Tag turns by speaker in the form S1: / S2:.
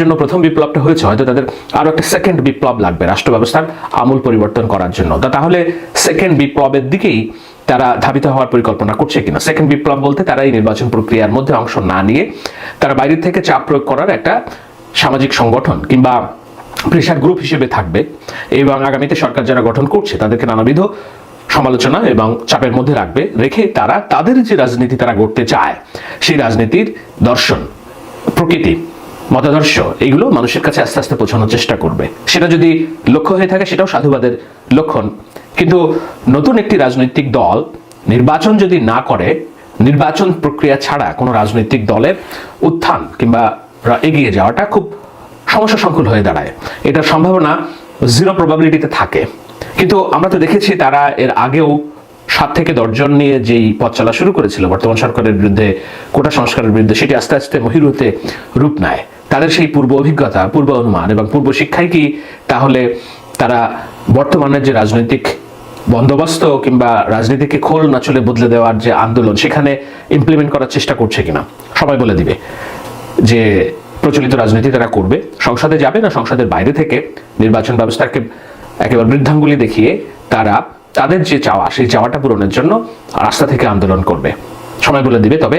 S1: জন্য প্রথম বিপ্লবটা হয়েছে, হয়তো তাদের আরও একটা সেকেন্ড বিপ্লব লাগবে, রাষ্ট্র ব্যবস্থার আমূল পরিবর্তন করার জন্য। তাহলে সেকেন্ড বিপ্লবের দিকেই তারা ধাবিত হওয়ার পরিকল্পনা করছে কিনা? সেকেন্ড বিপ্লব বলতে তারা এই নির্বাচন প্রক্রিয়ার মধ্যে অংশ না নিয়ে তারা বাইরে থেকে চাপ প্রয়োগ করার একটা সামাজিক সংগঠন কিংবা প্রেশার গ্রুপ হিসেবে থাকবে। এবং আগামীতে সরকার যারা গঠন করছে, তাদেরকে নানাবিধ সমালোচনা এবং চাপের মধ্যে রাখবে, রেখে তারা তাদের যে রাজনীতি তারা গড়তে চায়, সেই রাজনীতির দর্শন প্রকৃতি। মতাদর্শ, এগুলো মানুষের কাছে আস্তে আস্তে পৌঁছানোর চেষ্টা করবে। সেটা যদি লক্ষ্য হয়ে থাকে, সেটাও সাধুবাদের লক্ষণ। কিন্তু নতুন একটি রাজনৈতিক দল নির্বাচন যদি না করে, নির্বাচন প্রক্রিয়া ছাড়া কোনো রাজনৈতিক দলের উত্থান কিংবা এগিয়ে যাওয়াটা খুব সমস্যা সংকুল হয়ে দাঁড়ায়। এটার সম্ভাবনা জিরো প্রবাবিলিটিতে থাকে। কিন্তু আমরা তো দেখেছি তারা এর আগেও সাত থেকে দশজন নিয়ে যেই পথ চলা শুরু করেছিল, বর্তমান সরকারের বিরুদ্ধে, কোটা সংস্কারের বিরুদ্ধে, সেটি আস্তে আস্তে মহিরুতে রূপ নেয়। তাদের সেই পূর্ব অভিজ্ঞতা, পূর্ব অনুমান এবং পূর্ব শিক্ষায় কি তাহলে তারা বর্তমানের যে রাজনৈতিক বন্দোবস্ত কিংবা রাজনীতিকে খোল না চলে বদলে দেওয়ার যে আন্দোলন, সেখানে ইমপ্লিমেন্ট করার চেষ্টা করছে কিনা, সবাই বলে দিবে যে প্রচলিত রাজনীতি তারা করবে। সংসদে যাবে না, সংসদের বাইরে থেকে নির্বাচন ব্যবস্থাকে একেবারে বৃদ্ধাঙ্গুলি দেখিয়ে তারা তাদের যে চাওয়া, সেই চাওয়াটা পূরণের জন্য রাস্তা থেকে আন্দোলন করবে। সময় বলে দিবে, তবে